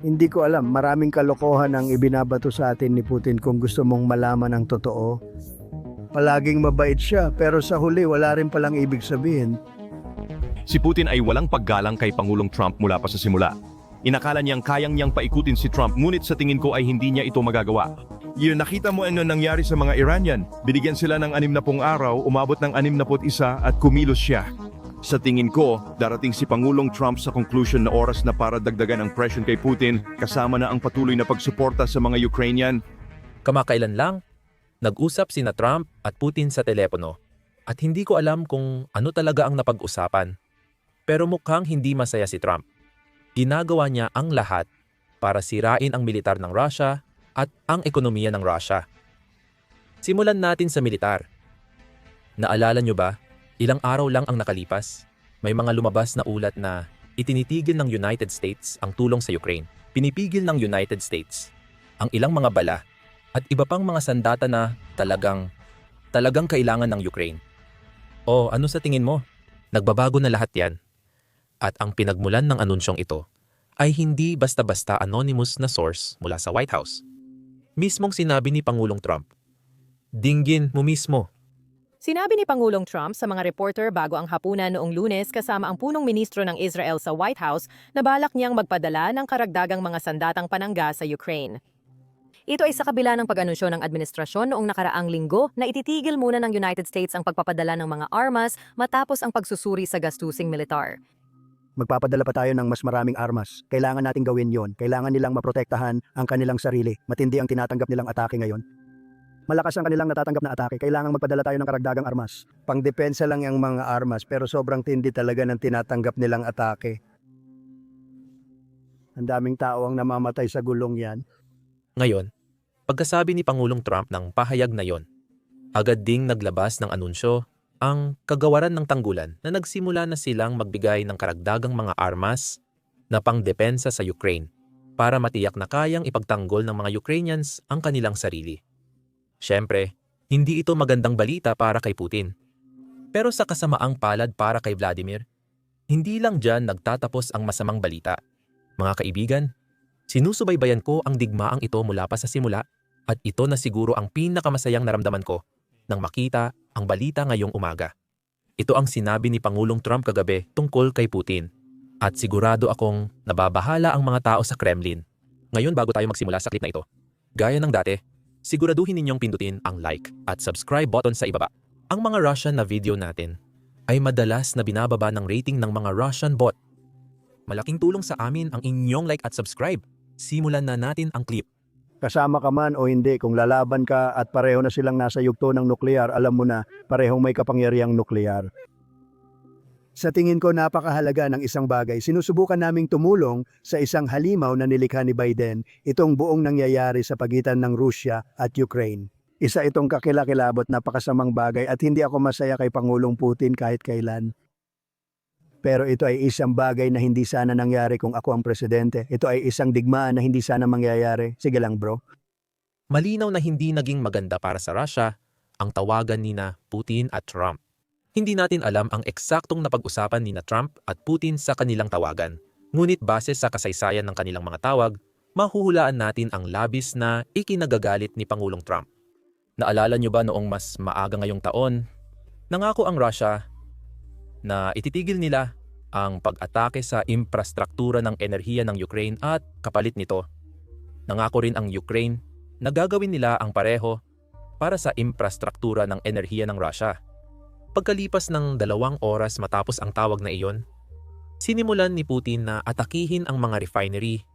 Hindi ko alam, maraming kalokohan ang ibinabato sa atin ni Putin kung gusto mong malaman ang totoo. Palaging mabait siya, pero sa huli wala rin palang ibig sabihin. Si Putin ay walang paggalang kay Pangulong Trump mula pa sa simula. Inakala niyang kayang niyang paikutin si Trump ngunit sa tingin ko ay hindi niya ito magagawa. Yun, nakita mo ano nangyari sa mga Iranian. Binigyan sila ng anim na pong araw, umabot ng anim na isa at kumilos siya. Sa tingin ko, darating si Pangulong Trump sa conclusion na oras na para dagdagan ang presyon kay Putin kasama na ang patuloy na pagsuporta sa mga Ukrainian. Kamakailan lang, nag-usap sina Trump at Putin sa telepono at hindi ko alam kung ano talaga ang napag-usapan. Pero mukhang hindi masaya si Trump. Ginagawa niya ang lahat para sirain ang militar ng Russia at ang ekonomiya ng Russia. Simulan natin sa militar. Naalala nyo ba, ilang araw lang ang nakalipas, may mga lumabas na ulat na itinitigil ng United States ang tulong sa Ukraine. Pinipigil ng United States ang ilang mga bala at iba pang mga sandata na talagang talagang kailangan ng Ukraine. O ano sa tingin mo? Nagbabago na lahat yan. At ang pinagmulan ng anunsyong ito ay hindi basta-basta anonymous na source mula sa White House. Mismong sinabi ni Pangulong Trump, Dinggin mo mismo. Sinabi ni Pangulong Trump sa mga reporter bago ang hapunan noong lunes kasama ang punong ministro ng Israel sa White House na balak niyang magpadala ng karagdagang mga sandatang panangga sa Ukraine. Ito ay sa kabila ng pag-anunsyo ng administrasyon noong nakaraang linggo na ititigil muna ng United States ang pagpapadala ng mga armas matapos ang pagsusuri sa gastusing militar. Magpapadala pa tayo ng mas maraming armas. Kailangan nating gawin yon. Kailangan nilang maprotektahan ang kanilang sarili. Matindi ang tinatanggap nilang atake ngayon. Malakas ang kanilang natatanggap na atake. Kailangan magpadala tayo ng karagdagang armas. Pangdepensa lang yung mga armas pero sobrang tindi talaga ng tinatanggap nilang atake. Ang daming tao ang namamatay sa gulong yan. Ngayon, pagkasabi ni Pangulong Trump ng pahayag na yon, agad ding naglabas ng anunsyo ang kagawaran ng tanggulan na nagsimula na silang magbigay ng karagdagang mga armas na pangdepensa sa Ukraine para matiyak na kayang ipagtanggol ng mga Ukrainians ang kanilang sarili. Siyempre, hindi ito magandang balita para kay Putin. Pero sa kasamaang palad para kay Vladimir, hindi lang dyan nagtatapos ang masamang balita. Mga kaibigan, sinusubaybayan ko ang digmaang ito mula pa sa simula at ito na siguro ang pinakamasayang naramdaman ko nang makita ang balita ngayong umaga. Ito ang sinabi ni Pangulong Trump kagabi tungkol kay Putin. At sigurado akong nababahala ang mga tao sa Kremlin. Ngayon bago tayo magsimula sa clip na ito, gaya ng dati, siguraduhin ninyong pindutin ang like at subscribe button sa ibaba. Ang mga Russian na video natin ay madalas na binababa ng rating ng mga Russian bot. Malaking tulong sa amin ang inyong like at subscribe. Simulan na natin ang clip. Kasama ka man o hindi, kung lalaban ka at pareho na silang nasa yugto ng nuklear, alam mo na parehong may kapangyarihang nuklear. Sa tingin ko napakahalaga ng isang bagay. Sinusubukan naming tumulong sa isang halimaw na nilikha ni Biden, itong buong nangyayari sa pagitan ng Russia at Ukraine. Isa itong kakilakilabot napakasamang bagay at hindi ako masaya kay Pangulong Putin kahit kailan. Pero ito ay isang bagay na hindi sana nangyari kung ako ang presidente. Ito ay isang digmaan na hindi sana mangyayari. Sige lang bro. Malinaw na hindi naging maganda para sa Russia ang tawagan ni na Putin at Trump. Hindi natin alam ang eksaktong napag-usapan ni na Trump at Putin sa kanilang tawagan. Ngunit base sa kasaysayan ng kanilang mga tawag, mahuhulaan natin ang labis na ikinagagalit ni Pangulong Trump. Naalala niyo ba noong mas maaga ngayong taon, nangako ang Russia na ititigil nila ang pag-atake sa infrastruktura ng enerhiya ng Ukraine at kapalit nito. Nangako rin ang Ukraine na gagawin nila ang pareho para sa infrastruktura ng enerhiya ng Russia. Pagkalipas ng dalawang oras matapos ang tawag na iyon, sinimulan ni Putin na atakihin ang mga refinery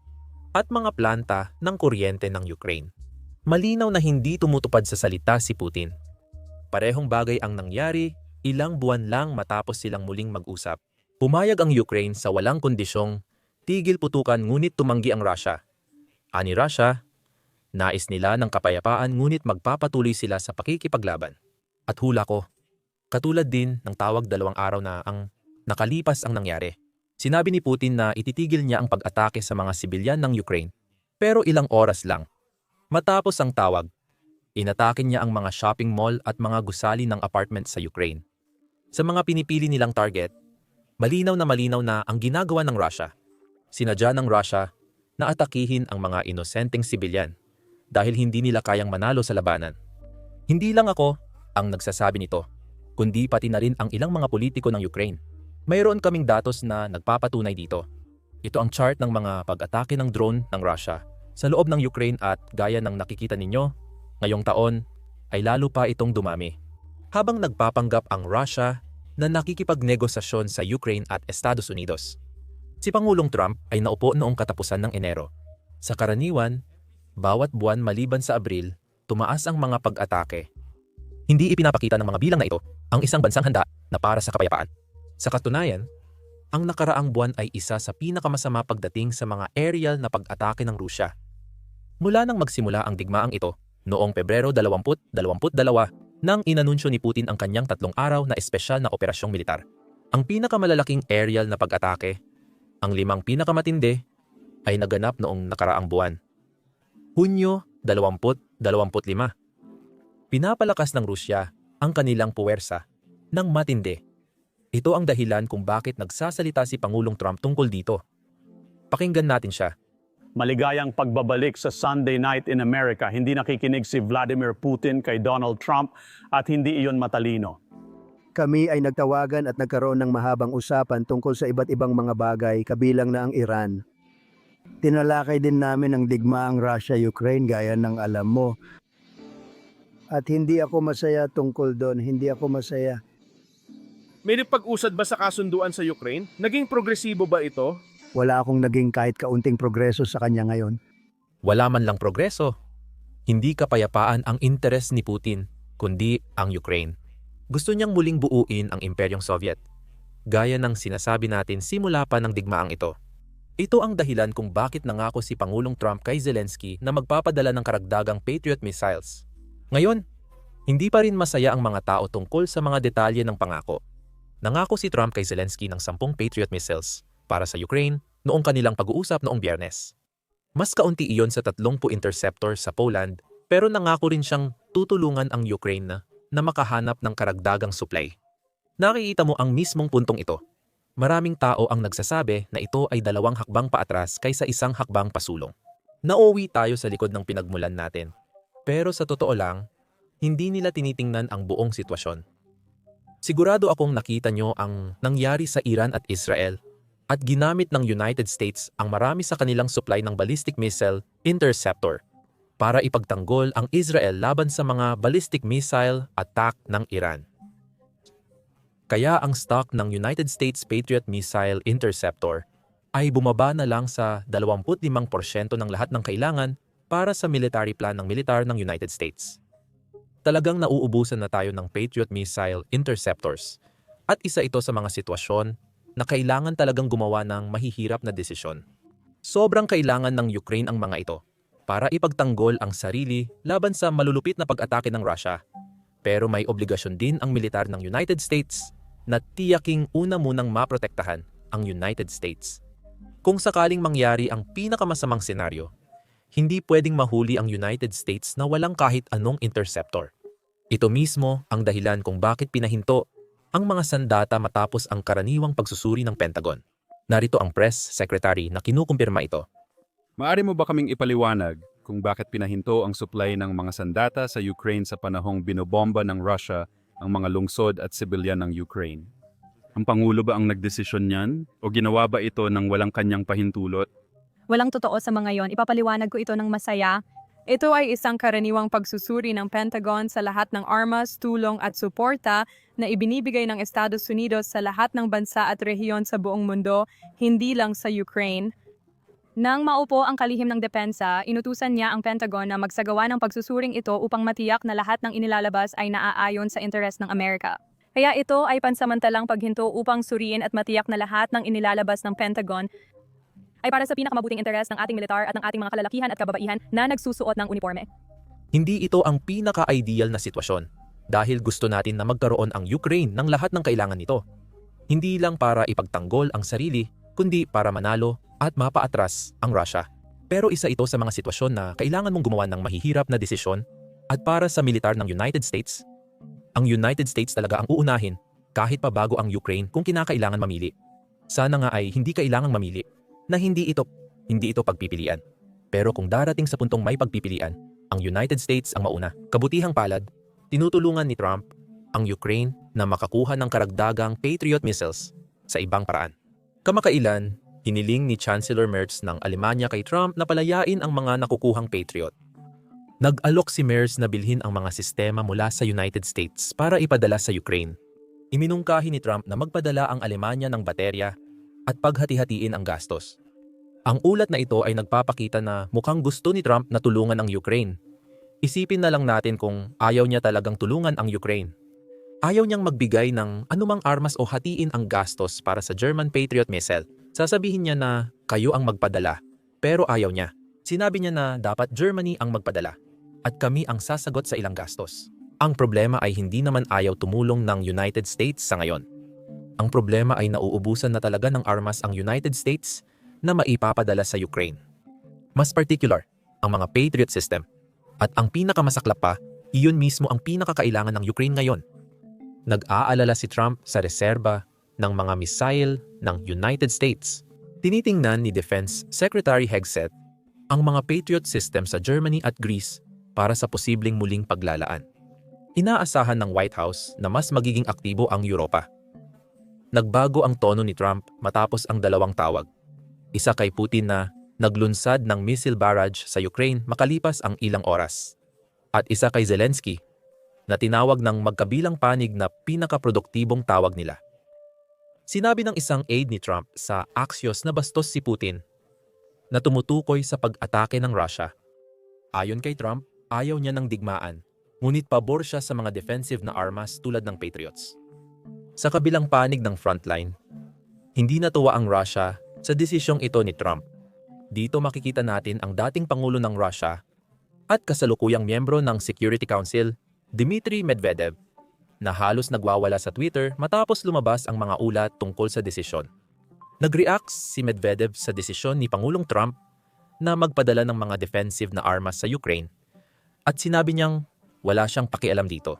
at mga planta ng kuryente ng Ukraine. Malinaw na hindi tumutupad sa salita si Putin. Parehong bagay ang nangyari ilang buwan lang matapos silang muling mag-usap. Pumayag ang Ukraine sa walang kondisyong tigil putukan ngunit tumanggi ang Russia. Ani Russia, nais nila ng kapayapaan ngunit magpapatuloy sila sa pakikipaglaban. At hula ko, katulad din ng tawag dalawang araw na ang nakalipas ang nangyari. Sinabi ni Putin na ititigil niya ang pag-atake sa mga sibilyan ng Ukraine. Pero ilang oras lang. Matapos ang tawag, inatake niya ang mga shopping mall at mga gusali ng apartment sa Ukraine. Sa mga pinipili nilang target, malinaw na malinaw na ang ginagawa ng Russia. Sinadya ng Russia na atakihin ang mga inosenteng sibilyan dahil hindi nila kayang manalo sa labanan. Hindi lang ako ang nagsasabi nito, kundi pati na rin ang ilang mga politiko ng Ukraine. Mayroon kaming datos na nagpapatunay dito. Ito ang chart ng mga pag-atake ng drone ng Russia sa loob ng Ukraine at gaya ng nakikita ninyo, ngayong taon ay lalo pa itong dumami. Habang nagpapanggap ang Russia na nakikipagnegosasyon sa Ukraine at Estados Unidos. Si Pangulong Trump ay naupo noong katapusan ng Enero. Sa karaniwan, bawat buwan maliban sa Abril, tumaas ang mga pag-atake. Hindi ipinapakita ng mga bilang na ito ang isang bansang handa na para sa kapayapaan. Sa katunayan, ang nakaraang buwan ay isa sa pinakamasama pagdating sa mga aerial na pag-atake ng Rusya. Mula nang magsimula ang digmaang ito noong Pebrero 2022 nang inanunsyo ni Putin ang kanyang tatlong araw na espesyal na operasyong militar. Ang pinakamalalaking aerial na pag-atake, ang limang pinakamatindi, ay naganap noong nakaraang buwan. Hunyo 2025. Pinapalakas ng Rusya ang kanilang puwersa ng matindi. Ito ang dahilan kung bakit nagsasalita si Pangulong Trump tungkol dito. Pakinggan natin siya. Maligayang pagbabalik sa Sunday Night in America. Hindi nakikinig si Vladimir Putin kay Donald Trump at hindi iyon matalino. Kami ay nagtawagan at nagkaroon ng mahabang usapan tungkol sa iba't ibang mga bagay kabilang na ang Iran. Tinalakay din namin ang digmaang Russia-Ukraine gaya ng alam mo. At hindi ako masaya tungkol doon, hindi ako masaya. May pag-usad ba sa kasunduan sa Ukraine? Naging progresibo ba ito? Wala akong naging kahit kaunting progreso sa kanya ngayon. Wala man lang progreso. Hindi kapayapaan ang interes ni Putin, kundi ang Ukraine. Gusto niyang muling buuin ang Imperyong Soviet. Gaya ng sinasabi natin simula pa ng digmaang ito. Ito ang dahilan kung bakit nangako si Pangulong Trump kay Zelensky na magpapadala ng karagdagang Patriot missiles. Ngayon, hindi pa rin masaya ang mga tao tungkol sa mga detalye ng pangako. Nangako si Trump kay Zelensky ng 10 Patriot missiles para sa Ukraine noong kanilang pag-uusap noong biyernes. Mas kaunti iyon sa 30 interceptor sa Poland pero nangako rin siyang tutulungan ang Ukraine na, na makahanap ng karagdagang supply. Nakikita mo ang mismong puntong ito. Maraming tao ang nagsasabi na ito ay dalawang hakbang paatras kaysa isang hakbang pasulong. Nauwi tayo sa likod ng pinagmulan natin. Pero sa totoo lang, hindi nila tinitingnan ang buong sitwasyon. Sigurado akong nakita nyo ang nangyari sa Iran at Israel at ginamit ng United States ang marami sa kanilang supply ng ballistic missile interceptor para ipagtanggol ang Israel laban sa mga ballistic missile attack ng Iran. Kaya ang stock ng United States Patriot Missile Interceptor ay bumaba na lang sa 25% ng lahat ng kailangan para sa military plan ng militar ng United States. Talagang nauubusan na tayo ng Patriot Missile Interceptors at isa ito sa mga sitwasyon na kailangan talagang gumawa ng mahihirap na desisyon. Sobrang kailangan ng Ukraine ang mga ito para ipagtanggol ang sarili laban sa malulupit na pag-atake ng Russia. Pero may obligasyon din ang militar ng United States na tiyaking una munang maprotektahan ang United States. Kung sakaling mangyari ang pinakamasamang senaryo, hindi pwedeng mahuli ang United States na walang kahit anong interceptor. Ito mismo ang dahilan kung bakit pinahinto ang mga sandata matapos ang karaniwang pagsusuri ng Pentagon. Narito ang press secretary na kinukumpirma ito. Maari mo ba kaming ipaliwanag kung bakit pinahinto ang supply ng mga sandata sa Ukraine sa panahong binobomba ng Russia ang mga lungsod at sibilyan ng Ukraine? Ang Pangulo ba ang nagdesisyon niyan? O ginawa ba ito ng walang kanyang pahintulot? Walang totoo sa mga yon. Ipapaliwanag ko ito ng masaya. Ito ay isang karaniwang pagsusuri ng Pentagon sa lahat ng armas, tulong at suporta na ibinibigay ng Estados Unidos sa lahat ng bansa at rehiyon sa buong mundo, hindi lang sa Ukraine. Nang maupo ang kalihim ng depensa, inutusan niya ang Pentagon na magsagawa ng pagsusuring ito upang matiyak na lahat ng inilalabas ay naaayon sa interes ng Amerika. Kaya ito ay pansamantalang paghinto upang suriin at matiyak na lahat ng inilalabas ng Pentagon ay para sa pinakamabuting interes ng ating militar at ng ating mga kalalakihan at kababaihan na nagsusuot ng uniforme. Hindi ito ang pinaka-ideal na sitwasyon dahil gusto natin na magkaroon ang Ukraine ng lahat ng kailangan nito. Hindi lang para ipagtanggol ang sarili, kundi para manalo at mapaatras ang Russia. Pero isa ito sa mga sitwasyon na kailangan mong gumawa ng mahihirap na desisyon at para sa militar ng United States, ang United States talaga ang uunahin kahit pa bago ang Ukraine kung kinakailangan mamili. Sana nga ay hindi kailangang mamili na hindi ito hindi ito pagpipilian. Pero kung darating sa puntong may pagpipilian, ang United States ang mauna. Kabutihang palad, tinutulungan ni Trump ang Ukraine na makakuha ng karagdagang Patriot missiles sa ibang paraan. Kamakailan, hiniling ni Chancellor Merz ng Alemanya kay Trump na palayain ang mga nakukuhang Patriot. Nag-alok si Merz na bilhin ang mga sistema mula sa United States para ipadala sa Ukraine. Iminungkahi ni Trump na magpadala ang Alemanya ng baterya at paghati-hatiin ang gastos. Ang ulat na ito ay nagpapakita na mukhang gusto ni Trump na tulungan ang Ukraine. Isipin na lang natin kung ayaw niya talagang tulungan ang Ukraine. Ayaw niyang magbigay ng anumang armas o hatiin ang gastos para sa German Patriot missile. Sasabihin niya na kayo ang magpadala, pero ayaw niya. Sinabi niya na dapat Germany ang magpadala at kami ang sasagot sa ilang gastos. Ang problema ay hindi naman ayaw tumulong ng United States sa ngayon. Ang problema ay nauubusan na talaga ng armas ang United States na maipapadala sa Ukraine. Mas particular, ang mga Patriot system. At ang pinakamasaklap pa, iyon mismo ang pinakakailangan ng Ukraine ngayon. Nag-aalala si Trump sa reserba ng mga missile ng United States. Tinitingnan ni Defense Secretary Hegseth ang mga Patriot system sa Germany at Greece para sa posibleng muling paglalaan. Inaasahan ng White House na mas magiging aktibo ang Europa. Nagbago ang tono ni Trump matapos ang dalawang tawag. Isa kay Putin na naglunsad ng missile barrage sa Ukraine makalipas ang ilang oras. At isa kay Zelensky na tinawag ng magkabilang panig na pinakaproduktibong tawag nila. Sinabi ng isang aide ni Trump sa Axios na bastos si Putin na tumutukoy sa pag-atake ng Russia. Ayon kay Trump, ayaw niya ng digmaan, ngunit pabor siya sa mga defensive na armas tulad ng Patriots. Sa kabilang panig ng frontline, hindi natuwa ang Russia sa desisyong ito ni Trump. Dito makikita natin ang dating Pangulo ng Russia at kasalukuyang miyembro ng Security Council, Dmitry Medvedev, na halos nagwawala sa Twitter matapos lumabas ang mga ulat tungkol sa desisyon. Nag-react si Medvedev sa desisyon ni Pangulong Trump na magpadala ng mga defensive na armas sa Ukraine at sinabi niyang wala siyang pakialam dito.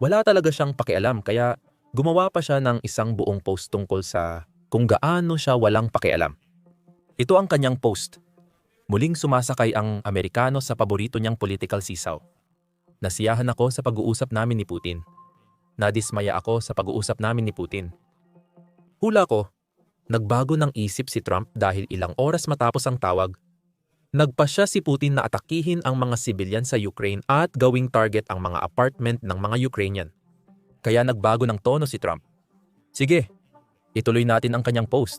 Wala talaga siyang pakialam kaya gumawa pa siya ng isang buong post tungkol sa kung gaano siya walang pakialam. Ito ang kanyang post. Muling sumasakay ang Amerikano sa paborito niyang political sisaw. Nasiyahan ako sa pag-uusap namin ni Putin. Nadismaya ako sa pag-uusap namin ni Putin. Hula ko, nagbago ng isip si Trump dahil ilang oras matapos ang tawag, nagpasya si Putin na atakihin ang mga sibilyan sa Ukraine at gawing target ang mga apartment ng mga Ukrainian. Kaya nagbago ng tono si Trump. Sige, ituloy natin ang kanyang post.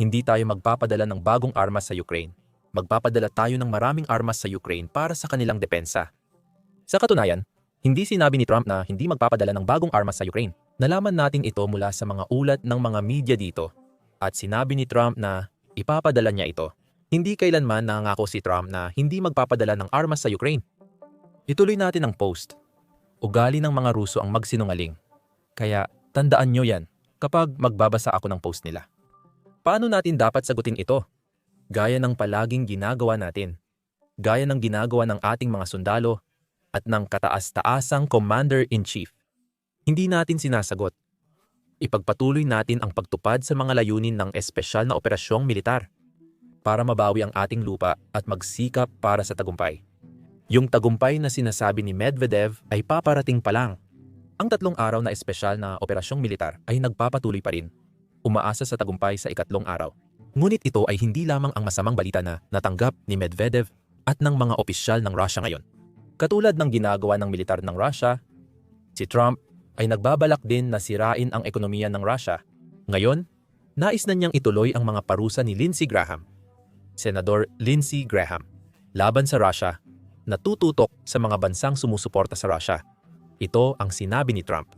Hindi tayo magpapadala ng bagong armas sa Ukraine. Magpapadala tayo ng maraming armas sa Ukraine para sa kanilang depensa. Sa katunayan, hindi sinabi ni Trump na hindi magpapadala ng bagong armas sa Ukraine. Nalaman natin ito mula sa mga ulat ng mga media dito at sinabi ni Trump na ipapadala niya ito. Hindi kailanman nangako si Trump na hindi magpapadala ng armas sa Ukraine. Ituloy natin ang post. Ugali ng mga Ruso ang magsinungaling. Kaya tandaan nyo yan kapag magbabasa ako ng post nila. Paano natin dapat sagutin ito? Gaya ng palaging ginagawa natin. Gaya ng ginagawa ng ating mga sundalo at ng kataas-taasang Commander-in-Chief. Hindi natin sinasagot. Ipagpatuloy natin ang pagtupad sa mga layunin ng espesyal na operasyong militar para mabawi ang ating lupa at magsikap para sa tagumpay. Yung tagumpay na sinasabi ni Medvedev ay paparating pa lang. Ang tatlong araw na espesyal na operasyong militar ay nagpapatuloy pa rin. Umaasa sa tagumpay sa ikatlong araw. Ngunit ito ay hindi lamang ang masamang balita na natanggap ni Medvedev at ng mga opisyal ng Russia ngayon. Katulad ng ginagawa ng militar ng Russia, si Trump ay nagbabalak din na sirain ang ekonomiya ng Russia. Ngayon, nais na niyang ituloy ang mga parusa ni Lindsey Graham, Senador Lindsey Graham, laban sa Russia na tututok sa mga bansang sumusuporta sa Russia. Ito ang sinabi ni Trump.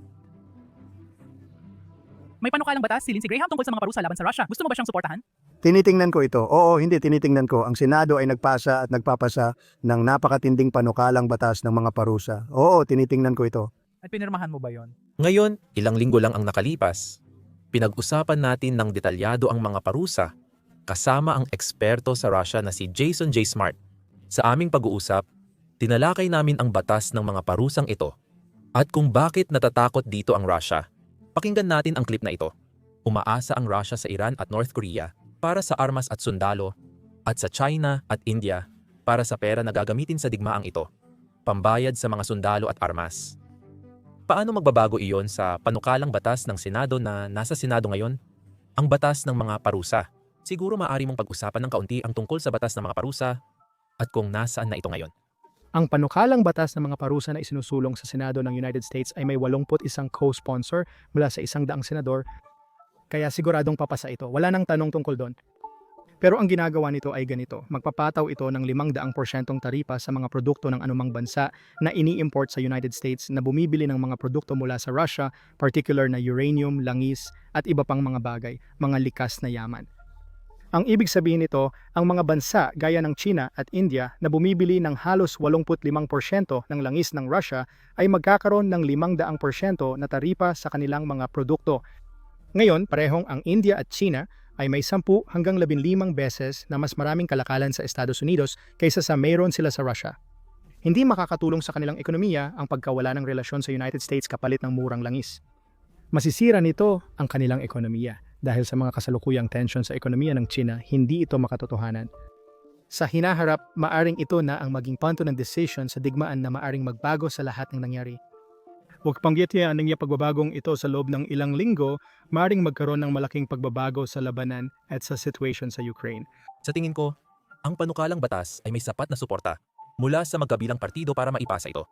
May panukalang batas si Lindsey Graham tungkol sa mga parusa laban sa Russia. Gusto mo ba siyang suportahan? Tinitingnan ko ito. Oo, hindi tinitingnan ko. Ang Senado ay nagpasa at nagpapasa ng napakatinding panukalang batas ng mga parusa. Oo, tinitingnan ko ito. At pinirmahan mo ba yon? Ngayon, ilang linggo lang ang nakalipas. Pinag-usapan natin ng detalyado ang mga parusa kasama ang eksperto sa Russia na si Jason J. Smart. Sa aming pag-uusap, tinalakay namin ang batas ng mga parusang ito at kung bakit natatakot dito ang Russia. Pakinggan natin ang clip na ito. Umaasa ang Russia sa Iran at North Korea para sa armas at sundalo at sa China at India para sa pera na gagamitin sa digmaang ito, pambayad sa mga sundalo at armas. Paano magbabago iyon sa panukalang batas ng Senado na nasa Senado ngayon? Ang batas ng mga parusa. Siguro maaari mong pag-usapan ng kaunti ang tungkol sa batas ng mga parusa at kung nasaan na ito ngayon. Ang panukalang batas ng mga parusa na isinusulong sa Senado ng United States ay may 81 co-sponsor mula sa isang daang senador, kaya siguradong papasa ito. Wala nang tanong tungkol doon. Pero ang ginagawa nito ay ganito, magpapataw ito ng 500 porsyentong taripa sa mga produkto ng anumang bansa na ini-import sa United States na bumibili ng mga produkto mula sa Russia, particular na uranium, langis, at iba pang mga bagay, mga likas na yaman. Ang ibig sabihin nito, ang mga bansa gaya ng China at India na bumibili ng halos 85% ng langis ng Russia ay magkakaroon ng 500% na taripa sa kanilang mga produkto. Ngayon, parehong ang India at China ay may 10 hanggang 15 beses na mas maraming kalakalan sa Estados Unidos kaysa sa mayroon sila sa Russia. Hindi makakatulong sa kanilang ekonomiya ang pagkawala ng relasyon sa United States kapalit ng murang langis. Masisira nito ang kanilang ekonomiya dahil sa mga kasalukuyang tension sa ekonomiya ng China, hindi ito makatotohanan. Sa hinaharap, maaring ito na ang maging punto ng decision sa digmaan na maaring magbago sa lahat ng nangyari. Huwag panggitiyaan ng pagbabagong ito sa loob ng ilang linggo, maaring magkaroon ng malaking pagbabago sa labanan at sa situation sa Ukraine. Sa tingin ko, ang panukalang batas ay may sapat na suporta mula sa magkabilang partido para maipasa ito.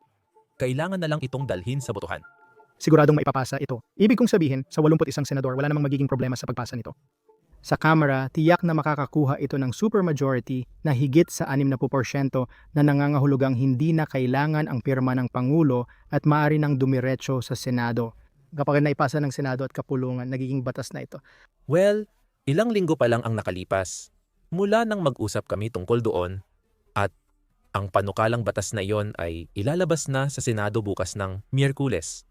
Kailangan na lang itong dalhin sa botohan. Siguradong maipapasa ito. Ibig kong sabihin, sa 81 senador, wala namang magiging problema sa pagpasa nito. Sa Kamara, tiyak na makakakuha ito ng supermajority na higit sa 60% na nangangahulugang hindi na kailangan ang pirma ng Pangulo at maaari nang dumiretso sa Senado. Kapag naipasa ng Senado at kapulungan, nagiging batas na ito. Well, ilang linggo pa lang ang nakalipas mula nang mag-usap kami tungkol doon at ang panukalang batas na iyon ay ilalabas na sa Senado bukas ng Miyerkules.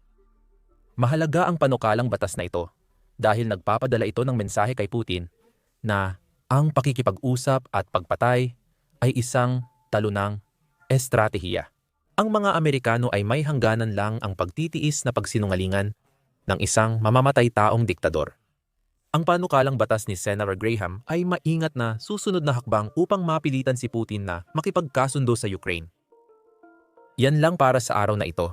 Mahalaga ang panukalang batas na ito dahil nagpapadala ito ng mensahe kay Putin na ang pakikipag-usap at pagpatay ay isang talunang estratehiya. Ang mga Amerikano ay may hangganan lang ang pagtitiis na pagsinungalingan ng isang mamamatay taong diktador. Ang panukalang batas ni Senator Graham ay maingat na susunod na hakbang upang mapilitan si Putin na makipagkasundo sa Ukraine. Yan lang para sa araw na ito.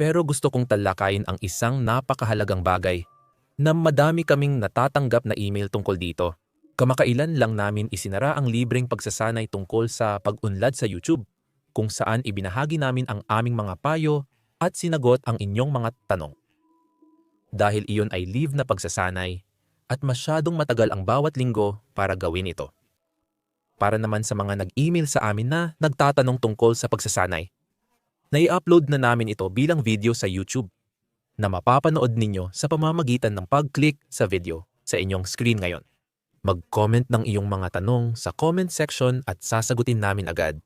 Pero gusto kong talakayin ang isang napakahalagang bagay na madami kaming natatanggap na email tungkol dito. Kamakailan lang namin isinara ang libreng pagsasanay tungkol sa pag-unlad sa YouTube kung saan ibinahagi namin ang aming mga payo at sinagot ang inyong mga tanong. Dahil iyon ay live na pagsasanay at masyadong matagal ang bawat linggo para gawin ito. Para naman sa mga nag-email sa amin na nagtatanong tungkol sa pagsasanay, nai-upload na namin ito bilang video sa YouTube na mapapanood ninyo sa pamamagitan ng pag-click sa video sa inyong screen ngayon. Mag-comment ng iyong mga tanong sa comment section at sasagutin namin agad.